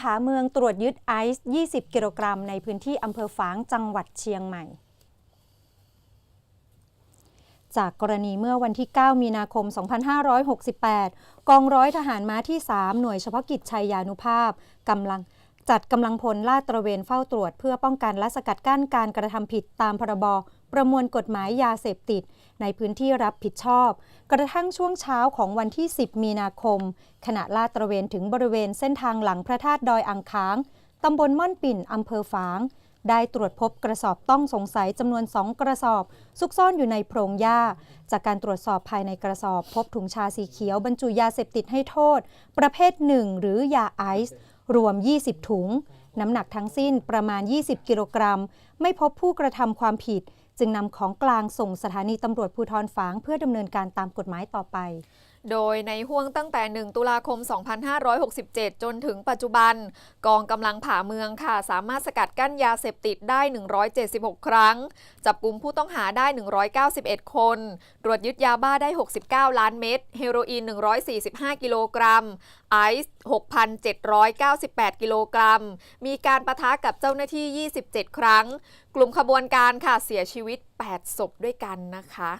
ผาเมืองตรวจยึดไอซ์ 20 กิโลกรัม ในพื้นที่อำเภอฝางจังหวัดเชียงใหม่จากกรณีเมื่อวันที่ 9 มีนาคม 2568 กองร้อยทหารม้าที่ 3 หน่วยเฉพาะกิจชัยยานุภาพกำลังจัดกำลังพลลาดตระเวนเฝ้าตรวจ เพื่อป้องกันและสกัดกั้นการกระทำผิดตามพรบ ประมวลกฎหมายยาเสพติด ในพื้นที่รับผิดชอบ กระทั่งช่วงเช้าของวันที่ 10 มีนาคม ขณะลาดตระเวนถึงบริเวณเส้นทางหลังพระธาตุดอยอ่างค้างตำบลม่อนปิ่นอำเภอฝาง ได้ตรวจพบกระสอบต้องสงสัยจำนวน 2 กระสอบ ซุกซ่อนอยู่ในโพรงหญ้า จากการตรวจสอบภายในกระสอบ พบถุงชาสีเขียวบรรจุยาเสพติดให้โทษ ประเภทหนึ่งหรือยาไอซ์รวม 20 ถุง น้ำหนักทั้งสิ้นประมาณ 20 กิโลกรัม ไม่พบผู้กระทำความผิด จึงนำของกลางส่งสถานีตำรวจภูทรฝางเพื่อดำเนินการตามกฎหมายต่อไป โดยในห่วงตั้งแต่ 1 ตุลาคม 2567 จนถึงปัจจุบัน กองกำลังผ่าเมืองค่ะ สามารถสกัดกั้นยาเสพติดได้ 176 ครั้ง จับกลุ่มผู้ต้องหาได้ 191 คน ตรวจยึดยาบ้าได้ 69 ล้านเม็ด เฮโรอีน 145 กิโลกรัม ไอซ์ 6,798 กิโลกรัม มีการประทะกับเจ้าหน้าที่ 27 ครั้ง กลุ่มขบวนการค่ะเสียชีวิต 8 ศพด้วยกันนะคะ